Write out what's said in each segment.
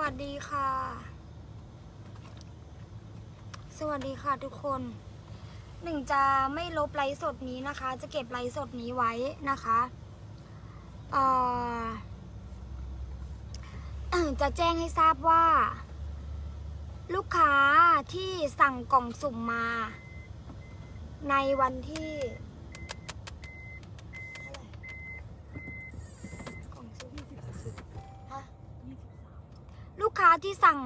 วัสดีค่ะ สวัสดีค่ะทุกคน หนึ่งจะไม่ลบไลฟ์สดนี้นะคะ จะเก็บไลฟ์สดนี้ไว้นะคะจะแจ้งให้ทราบว่า ลูกค้าที่สั่งกล่องสุ่มมา ในวันที่ กค้าที่สั่ง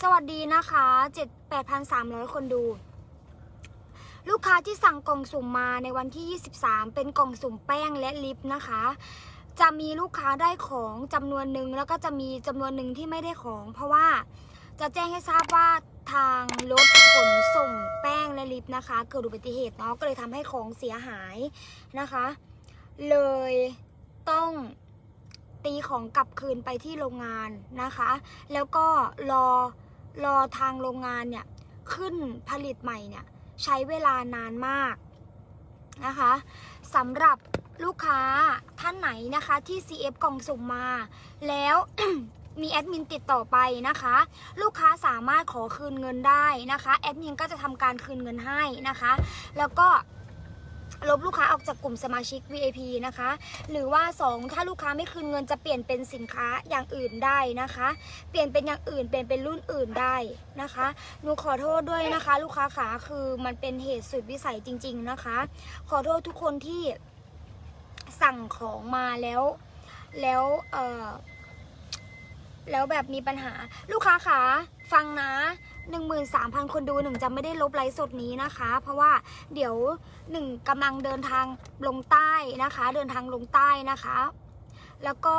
สวัสดีนะคะ7 8,300คนดู ลูกค้าที่สั่งกล่องสุ่มมาในวันที่ 23 เป็นกล่องสุ่มแป้งและลิปนะคะ จะมีลูกค้าได้ของจำนวนหนึ่งแล้วก็จะมีจำนวนหนึ่งที่ไม่ได้ของ เพราะว่าจะแจ้งให้ทราบว่าทางรถขนส่งแป้งและลิปนะคะ เกิดอุบัติเหตุเนาะก็เลยทำให้ของเสียหายนะคะ เลยต้อง ตีของกลับคืนไปที่โรงงานนะคะ แล้วก็รอรอทางโรงงานเนี่ยขึ้นผลิตใหม่เนี่ยใช้เวลานานมากนะคะสำหรับลูกค้าท่านไหนนะคะที่ CF กล่องสุ่มมา แล้วมีแอดมินติดต่อไปนะคะ ลูกค้าสามารถขอคืนเงินได้นะคะแอดมินก็จะทำการคืนเงินให้นะคะ แล้วก็ ลบลูกค้าออกจากกลุ่มสมาชิก VIP นะคะ หรือว่า 2 ถ้าลูกค้าไม่คืนเงินจะเปลี่ยนเป็นสินค้าอย่างอื่นได้นะคะ เปลี่ยนเป็นอย่างอื่น เปลี่ยนเป็นรุ่นอื่นได้นะคะหนูขอโทษด้วยนะคะ ลูกค้าขาคือมันเป็นเหตุสุดวิสัยจริง ๆนะคะ ขอโทษทุกคนที่สั่งของมาแล้ว แล้วเออแล้วแบบมีปัญหาลูกค้าขาฟังนะ 13,000 คนดูหนึ่งจะไม่ได้ลบไลฟ์สดนี้นะคะ เพราะว่าเดี๋ยวหนึ่งกำลังเดินทางลงใต้นะคะ เดินทางลงใต้นะคะ แล้วก็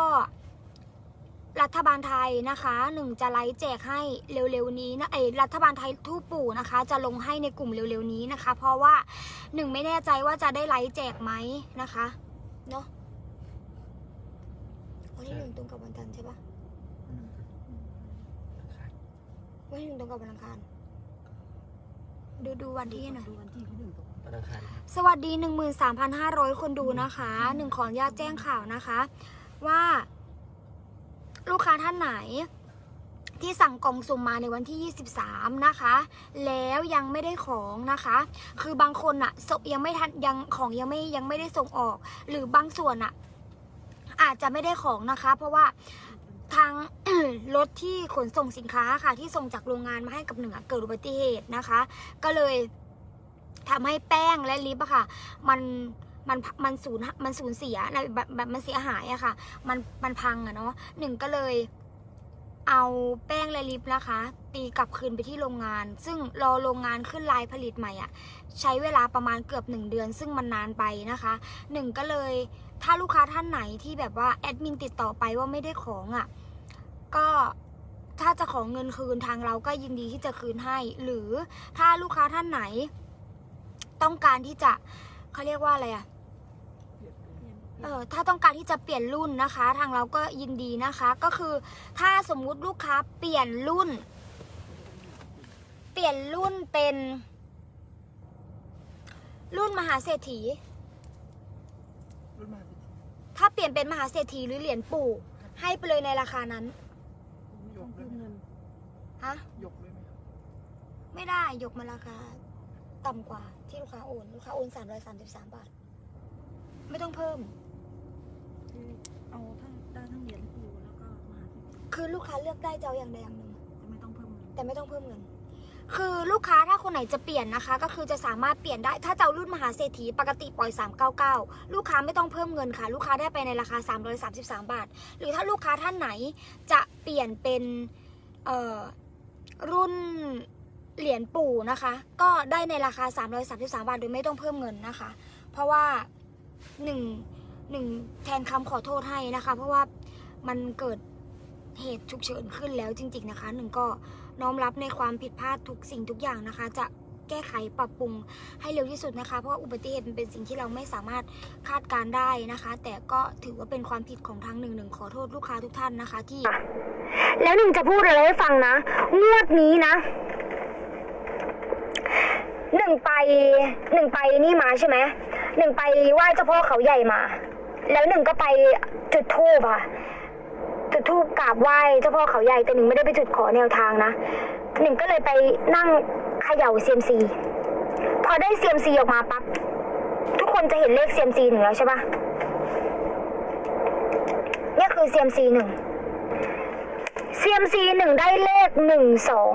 รัฐบาลไทยนะคะหนึ่งจะไลฟ์แจกให้เร็วๆนี้นะเอยรัฐบาลไทยทูปปู่นะคะ จะลงให้ในกลุ่มเร็วๆนี้นะคะ เพราะว่าหนึ่งไม่แน่ใจว่าจะได้ไลฟ์แจกไหมนะคะเนาะวันที่หนึ่งตรงกับวันจันทร์ใช่ปะ วันที่หนึ่งตรงกับวันอังคาร ดูดูวันที่หน่อย ดูวันที่ที่หนึ่งตรงวันอังคารสวัสดี 13,500 คนดูนะคะหนึ่งขออนุญาตแจ้งข่าวนะคะ ว่า ลูกค้าท่านไหน ที่สั่งกล่องสุ่มมาในวันที่ 23 นะคะ แล้วยังไม่ได้ของนะคะ คือบางคนอะส่งยังไม่ทันยังของยังไม่ยังไม่ได้ส่งออก หรือบางส่วนอะอาจจะไม่ได้ของนะคะ เพราะว่า ทางรถที่ขนส่งสินค้าค่ะ ที่ส่งจากโรงงานมาให้กับเหนึ่งอเกิดอุบัติเหตุนะคะ ก็เลยทำให้แป้งและลิปอะค่ะ มันมันมันสูญมันสูญเสียนะแบบแบบมันเสียหายอะค่ะ มันมันพังอะเนาะหนึ่งก็เลยเอาแป้งและลิปนะคะ ตีกลับคืนไปที่โรงงาน ซึ่งรอโรงงานขึ้นลายผลิตใหม่อะใช้เวลาประมาณเกือบหนึ่งเดือน ซึ่งมันนานไปนะคะหนึ่งก็เลย ถ้าลูกค้าท่านไหนที่แบบว่าแอดมินติดต่อไปว่าไม่ได้ของอะก็ถ้าจะขอเงินคืนทางเราก็ยินดีที่จะคืนให้ หรือถ้าลูกค้าท่านไหน ต้องการที่จะเขาเรียกว่าอะไรอะเออถ้าต้องการที่จะเปลี่ยนรุ่นนะคะ ทางเราก็ยินดีนะคะ ก็คือถ้าสมมุติลูกค้าเปลี่ยนรุ่น เปลี่ยนรุ่นเป็น รุ่นมหาเศรษฐีรุ่นมาสิ ถ้าเปลี่ยนเป็นมหาเศรษฐีหรือเหรียญปู่ ให้ไปเลยในราคานั้นยต้องกเลคืยนไหมเงินฮะ ยกเลยไหมครับไม่ได้ยกมาราคา ต่ำกว่าที่ลูกค้าโอน ลูกค้าโอน333 บาท ไม่ต้องเพิ่มคือเอาทั้งได้ทั้งเหรียญปูแล้วก็มหาเศรษฐีคือลูกค้าเลือกได้จะเอาอย่างใดอย่างหนึ่ง จะไม่ต้องเพิ่มเงินแต่ไม่ต้องเพิ่มเงิน คือลูกค้าถ้า คนไหนจะเปลี่ยนนะคะ ก็คือจะสามารถเปลี่ยนได้ถ้าจะเอารุ่นมหาเศรษฐีปกติปล่อย 399 ลูกค้าไม่ต้องเพิ่มเงินค่ะ ลูกค้าได้ไปในราคา 333 บาท หรือถ้าลูกค้าท่านไหนจะเปลี่ยนเป็นรุ่นเหรียญปู่นะคะ ก็ได้ในราคา 333 บาท โดยไม่ต้องเพิ่มเงินนะคะ เพราะว่าหนึ่งหนึ่งแทนคำขอโทษให้นะคะ เพราะว่ามันเกิด เหตุฉุกเฉินขึ้นแล้วจริง ๆนะคะหนึ่งก็น้อมรับในความผิดพลาดทุกสิ่งทุกอย่างนะคะ จะแก้ไขปรับปรุงให้เร็วที่สุดนะคะ เพราะว่าอุบัติเหตุมันเป็นสิ่งที่เราไม่สามารถคาดการได้นะคะ แต่ก็ถือว่าเป็นความผิดของทางหนึ่งหนึ่งขอโทษลูกค้าทุกท่านนะคะที่ แล้วหนึ่งจะพูดอะไรให้ฟังนะ งวดนี้นะ หนึ่งไปหนึ่งไปนี่มาใช่ไหมหนึ่งไปไหว้เจ้าพ่อเขาใหญ่มา แล้วหนึ่งก็ไปจุดธูปค่ะ ทูบกราบไหว้เจ้าพ่อเขาใหญ่แต่หนึ่งไม่ได้ไปจุดขอแนวทางนะหนึ่งก็เลยไปนั่งเขย่าเซียมซีพอได้เซียมซีออกมาปั๊บทุกคนจะเห็นเลขเซียมซีหนึ่งแล้วใช่ปะเนี่ยคือเซียมซีหนึ่งเซียมซีหนึ่งได้เลขหนึ่งสอง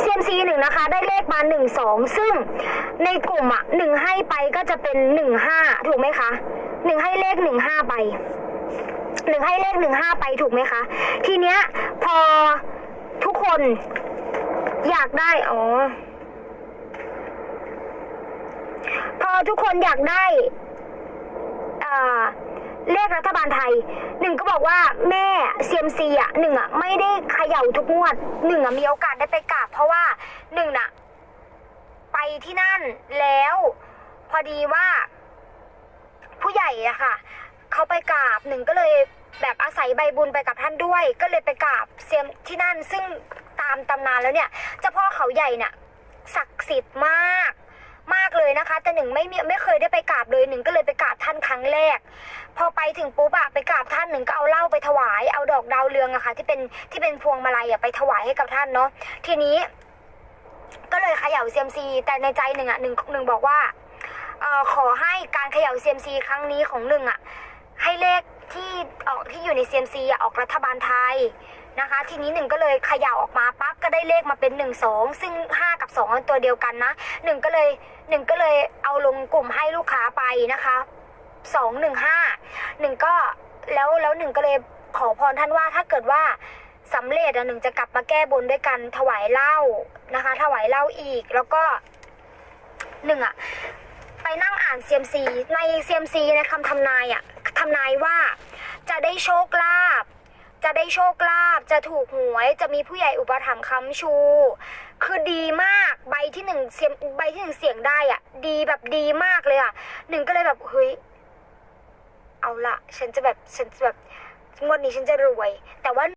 เซียมซีหนึ่งนะคะ ได้เลขมาหนึ่งสองซึ่งในกลุ่มอะหนึ่งให้ไปก็จะเป็นหนึ่งห้าถูกไหมคะหนึ่งให้เลขหนึ่งห้าไป หนึ่งให้เลขหนึ่งห้าไปถูกไหมคะ ทีเนี้ยพอทุกคนอยากได้ อ๋อ พอทุกคนอยากได้เลขรัฐบาลไทยหนึ่งก็บอกว่าแม่เซียมซีอะหนึ่งอะไม่ได้เขย่าทุกงวดหนึ่งอะมีโอกาสได้ไปกราบเพราะว่าหนึ่งน่ะ ไปที่นั่นแล้ว พอดีว่า ผู้ใหญ่อะค่ะเขาไปกราบหนึ่งก็เลย แบบอาศัยใบบุญไปกับท่านด้วย ก็เลยไปกราบเซียมที่นั่นซึ่งตามตำนานแล้วเนี่ยเจ้าพ่อเขาใหญ่เนี่ยศักดิ์สิทธิ์มากมากเลยนะคะ แต่หนึ่งไม่มีไม่เคยได้ไปกราบเลยหนึ่งก็เลยไปกราบท่านครั้งแรก พอไปถึงปุ๊บอะไปกราบท่านหนึ่งก็เอาเหล้าไปถวายเอาดอกดาวเรืองอะค่ะที่เป็นที่เป็นพวงมาลัยอะไปถวายให้กับท่านเนาะทีนี้ ก็เลยเขย่าเซียมซีแต่ในใจหนึ่งอะหนึ่งหนึ่งบอกว่าเออขอให้การเขย่าเซียมซีครั้งนี้ของหนึ่งอะให้เลข ที่ออกที่อยู่ในเซียมซีออกรัฐบาลไทยนะคะ ทีนี้หนึ่งก็เลยเขย่าออกมาปั๊บก็ได้เลขมาเป็นหนึ่งสองซึ่งห้ากับสองตัวเดียวกันนะหนึ่งก็เลยหนึ่งก็เลยเอาลงกลุ่มให้ลูกค้าไปนะคะสองหนึ่งห้าหนึ่งก็แล้วแล้วหนึ่งก็เลยขอพรท่านว่าถ้าเกิดว่าสำเร็จอะหนึ่งจะกลับมาแก้บนด้วยกันถวายเหล้านะคะ ถวายเหล้าอีกแล้วก็หนึ่งอะ นั่งอ่านเซียมซีในเซียมซีในคำทำนายอะทำนายว่าจะได้โชคลาภจะได้โชคลาภจะถูกหวยจะมีผู้ใหญ่อุปถัมภ์ค้ำชู คือดีมากใบที่หนึ่งเสียงใบที่หนึ่งเสียงได้อะ ดีแบบดีมากเลยอะหนึ่งก็เลยแบบเฮ้ยเอาละฉันจะแบบฉันจะแบบงวดนี้ฉันจะรวย แต่ว่า